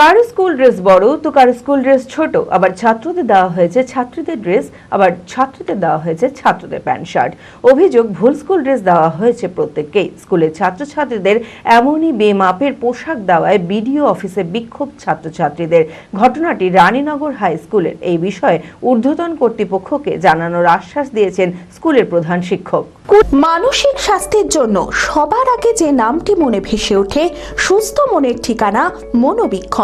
কার school dress বড়, তো কার school dress ছোট। আবার ছাত্রদের দেওয়া হয়েছে ছাত্রীদের ড্রেস, আবার ছাত্রীদের দেওয়া হয়েছে ছাত্রদের প্যান্ট শার্ট। অভিযোগ, ভুল স্কুল ড্রেস দেওয়া হয়েছে প্রত্যেককেই। স্কুলের ছাত্রছাত্রীদের এমনই বেমাপের পোশাক দেওয়ায় বিডিও অফিসে বিক্ষোভ ছাত্রছাত্রীদের। ঘটনাটি রানীনগর হাই স্কুলের। এই বিষয়ে ঊর্ধ্বতন কর্তৃপক্ষকে জানানোর আশ্বাস দিয়েছেন স্কুলের প্রধান শিক্ষক। মানসিক স্বাস্থ্যের জন্য সবার আগে যে নামটি মনে ভেসে ওঠে, সুস্থ মনের ঠিকানা মনোবীক্ষণ।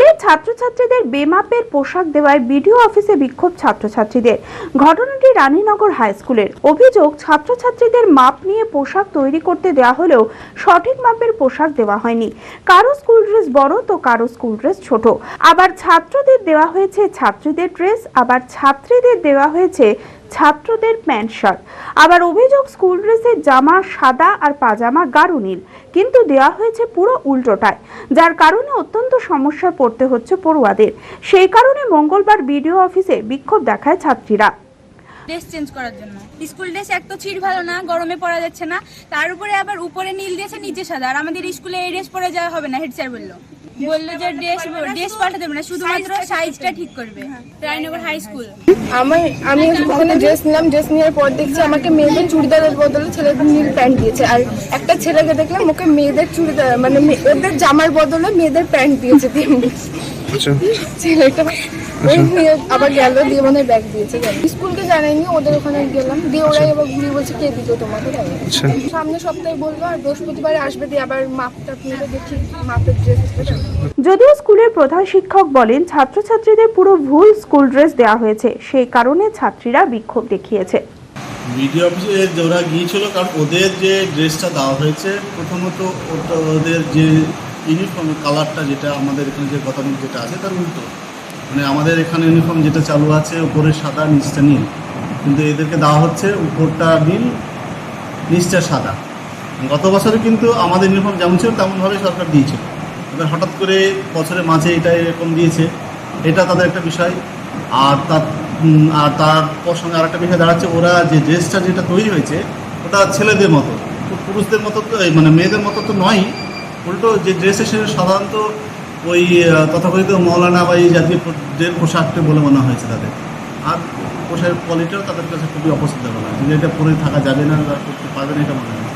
স্কুলের ছাত্রছাত্রীদের বেমাপের পোশাক দেওয়ায় বিডিও অফিসে বিক্ষোভ ছাত্রছাত্রীদের। ঘটনাটি রানীনগর হাই স্কুলের। অভিযোগ, ছাত্রছাত্রীদের মাপ নিয়ে পোশাক তৈরি করতে দেওয়া হলেও সঠিক মাপের পোশাক দেওয়া হয়নি। কারও স্কুল ড্রেস বড় তো কারও স্কুল ড্রেস ছোট। আবার ছাত্রদের দেওয়া হয়েছে ছাত্রীদের ড্রেস, আবার ছাত্রীদের দেওয়া হয়েছে ছাত্রদের প্যান্ট শার্ট। আবার অভিযোগ, স্কুল ড্রেসের জামা সাদা আর পাজামা গাঢ় নীল। কিন্তু দেওয়া হয়েছে পুরো উল্টোটায়, যার কারণে অত্যন্ত সমস্যা পড়তে হচ্ছে পড়ুয়াদের। সেই কারণে মঙ্গলবার বিডিও অফিসে বিক্ষোভ দেখায় ছাত্রীরা। ড্রেস চেঞ্জ করার জন্য। স্কুল ড্রেস এক তো ছিট ভালো না, গরমে পরা যাচ্ছে না। তার উপরে আবার উপরে নীল দিয়েছে নিচে সাদা। আর আমাদের স্কুলে এই ড্রেস পরে যাওয়া হবে না, হেড স্যার বলল। বলল যে ড্রেস ড্রেস পাল্টাতে না শুধুমাত্র সাইজটা ঠিক করবে। রায়নগর হাই স্কুল আমি আমি ওখানে ড্রেস নিলাম ড্রেস নেওয়ার পর দেখছি আমাকে মেয়েদের চুড়িদারের বদলে ছেলেদের নীল প্যান্ট দিয়েছে। আর একটা ছেলেকে দেখলাম ওকে মেয়েদের চুড়িদার মানে ওদের জামার বদলে মেয়েদের প্যান্ট দিয়েছে দিয়ে আচ্ছা। ছেলেটা আবার গেল দিয়ে মানে ব্যাগ দিয়েছে স্কুলকে জানাইনি ওদের ওখানে গেলাম দিয়ে ওরাই আবার ঘুরে বলছে কে দিত তোমাকে? তাই বলে। আচ্ছা। সামনে সপ্তাহে বলব আর বৃহস্পতিবারে আসবে দিয়ে আবার মাপটা নিয়ে দেখি মাপের ড্রেস যদিও স্কুলের প্রধান শিক্ষক বলেন ছাত্রছাত্রীদের পুরো ভুল স্কুল ড্রেস দেওয়া হয়েছে সেই কারণে ছাত্রীরা বিক্ষোভ দেখিয়েছে। বিডিও অফিসে ওরা গিয়েছিল কারণ ওদের যে ড্রেসটা দেওয়া হয়েছে প্রথমত ওদের যে ইউনিফর্ম কালারটা যেটা আমাদের এখানে যে গতানুগ যেটা আছে, তার উল্টো। মানে আমাদের এখানে ইউনিফর্ম যেটা চালু আছে, উপরে সাদা, নিচটা নীল। কিন্তু এদেরকে দেওয়া হচ্ছে উপরটা নীল, নিচটা সাদা। গত বছরে কিন্তু আমাদের ইউনিফর্ম যেমন ছিল, তেমনভাবে সরকার দিয়েছিল এবার হঠাৎ করে বছরের মাঝে এটা এরকম দিয়েছে। এটা তাদের একটা বিষয়। আর তার আর তার সঙ্গে আরেকটা বিষয় দাঁড়াচ্ছে, ওরা যে ড্রেসটা যেটা তৈরি হয়েছে, ওটা ছেলেদের মতো। পুরুষদের মতো তো মানে মেয়েদের মতো তো নয় উল্টো যে ড্রেস এসে সাধারণত ওই তথাকথিত মৌলানা বা এই জাতীয় পোশাকটা বলে মনে হয়েছে তাদের। আর পোশাকের কোয়ালিটিও তাদের কাছে খুবই অপছন্দ হয়। যে এটা পরে থাকা যাবে না বা করতে পারবে না এটা মনে হয়।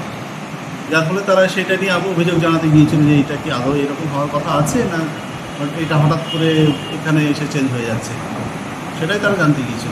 যার ফলে তারা সেটা নিয়ে আবার অভিযোগ জানাতে গিয়েছিল যে এটা কি আদৌ এরকম হওয়ার কথা আছে না এটা হঠাৎ করে এখানে এসে চেঞ্জ হয়ে যাচ্ছে। সেটাই তারা জানতে গিয়েছিল।